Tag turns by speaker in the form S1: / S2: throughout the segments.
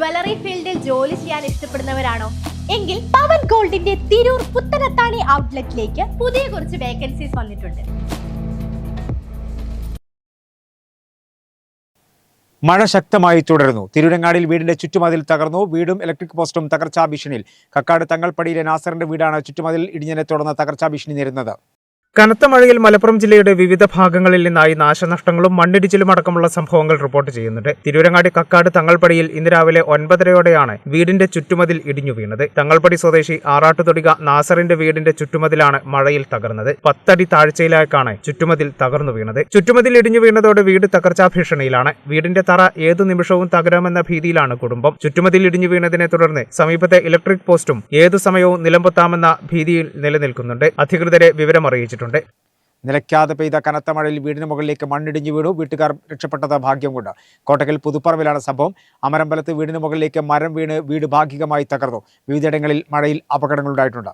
S1: Jewellery ഫീൽഡിൽ ജോലി ചെയ്യാൻ ഇഷ്ടപ്പെടുന്നവരാണോ? എങ്കിൽ പവൻ ഗോൾഡിന്റെ തിരൂർ പുത്തനത്താണി ഔട്ട്ലെറ്റിലേക്ക് പുതിയ കുറച്ച് വേക്കൻസീസ് വന്നിട്ടുണ്ട്.
S2: മഴ ശക്തമായി തുടരുന്നു. തിരുരങ്ങാടിയിൽ വീടിന്റെ ചുറ്റുമതിൽ തകർന്നു. വീടും ഇലക്ട്രിക് പോസ്റ്റും തകർച്ചാ ഭീഷണിയിൽ. കക്കാട് തങ്ങൾപ്പടിയിലെ നാസറിന്റെ വീടാണ് ചുറ്റുമതിൽ ഇടിഞ്ഞതിനെ തുടർന്ന് തകർച്ചാ ഭീഷണി നേരിടുന്നത്.
S3: കനത്ത മഴയിൽ മലപ്പുറം ജില്ലയുടെ വിവിധ ഭാഗങ്ങളിൽ നിന്നായി നാശനഷ്ടങ്ങളും മണ്ണിടിച്ചിലും അടക്കമുള്ള സംഭവങ്ങൾ റിപ്പോർട്ട് ചെയ്യുന്നുണ്ട്. തിരൂരങ്ങാടി കക്കാട് തങ്ങൾപ്പടിയിൽ ഇന്ന് രാവിലെ ഒൻപതരയോടെയാണ് വീടിന്റെ ചുറ്റുമതിൽ ഇടിഞ്ഞു വീണത്. തങ്ങൾപ്പടി സ്വദേശി ആറാട്ടുതൊടിക നാസറിന്റെ വീടിന്റെ ചുറ്റുമതിലാണ് മഴയിൽ തകർന്നത്. പത്തടി താഴ്ചയിലേക്കാണ് ചുറ്റുമതിൽ തകർന്നു വീണത്. ചുറ്റുമതിൽ ഇടിഞ്ഞു വീണതോടെ വീട് തകർച്ചാ ഭീഷണിയിലാണ്. വീടിന്റെ തറ ഏതു നിമിഷവും തകരാമെന്ന ഭീതിയിലാണ് കുടുംബം. ചുറ്റുമതിൽ ഇടിഞ്ഞു വീണതിനെ തുടർന്ന് സമീപത്തെ ഇലക്ട്രിക് പോസ്റ്റും ഏതു സമയവും നിലംപൊത്താമെന്ന ഭീതിയിൽ നിലനിൽക്കുന്നുണ്ട്. അധികൃതരെ വിവരമറിയിച്ചിട്ടുണ്ട്.
S2: നിലയ്ക്കാതെ പെയ്ത കനത്ത മഴയിൽ വീടിന് മുകളിലേക്ക് മണ്ണിടിഞ്ഞു വീണു. വീട്ടുകാർ രക്ഷപ്പെട്ടത് ഭാഗ്യം കൊണ്ട്. കോട്ടക്കൽ പുതുപ്പറമ്പിലാണ് സംഭവം. അമരമ്പലത്ത് വീടിന് മുകളിലേക്ക് മരം വീണ് വീട് ഭാഗികമായി തകർന്നു. വിവിധയിടങ്ങളിൽ മഴയിൽ അപകടങ്ങളുണ്ടായിട്ടുണ്ട്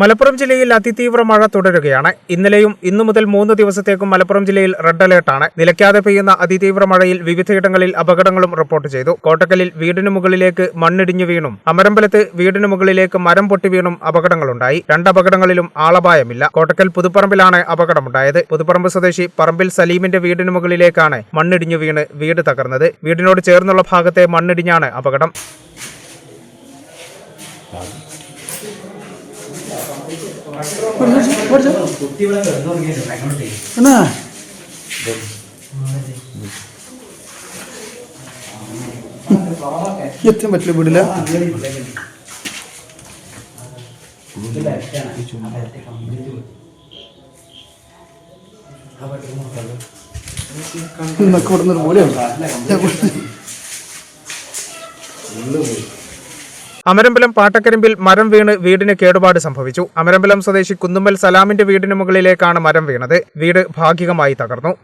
S3: മലപ്പുറം ജില്ലയിൽ അതിതീവ്ര മഴ തുടരുകയാണ്. ഇന്നലെയും ഇന്നു മുതൽ മൂന്ന് ദിവസത്തേക്കും മലപ്പുറം ജില്ലയിൽ റെഡ് അലേർട്ടാണ് നിലയ്ക്കാതെ പെയ്യുന്ന അതിതീവ്ര മഴയിൽ വിവിധയിടങ്ങളിൽ അപകടങ്ങളും റിപ്പോർട്ട് ചെയ്തു. കോട്ടക്കലിൽ വീടിനു മുകളിലേക്ക് മണ്ണിടിഞ്ഞു വീണും അമരമ്പലത്ത് വീടിനു മുകളിലേക്ക് മരം പൊട്ടി വീണും അപകടങ്ങളുണ്ടായി. രണ്ട് അപകടങ്ങളിലും ആളപായമില്ല. കോട്ടക്കൽ പുതുപ്പറമ്പിലാണ് അപകടമുണ്ടായത്. പുതുപ്പറമ്പ് സ്വദേശി പറമ്പിൽ സലീമിന്റെ വീടിനു മുകളിലേക്കാണ് മണ്ണിടിഞ്ഞു വീണ് വീട് തകർന്നത്. വീടിനോട് ചേർന്നുള്ള ഭാഗത്തെ മണ്ണിടിഞ്ഞാണ് അപകടം.
S4: എത്താൻ പറ്റില്ല വീടില്ല. ഇന്നൊക്കെ ഇവിടുന്ന് ഒരു പോലെയാണ്
S3: അമരമ്പലം പാട്ടക്കരമ്പിൽ മരം വീണ് വീടിന് കേടുപാട് സംഭവിച്ചു. അമരമ്പലം സ്വദേശി കുന്നുമ്മൽ സലാമിന്റെ വീടിന് മുകളിലേക്കാണ് മരം വീണത്. വീട് ഭാഗികമായി തകർന്നു.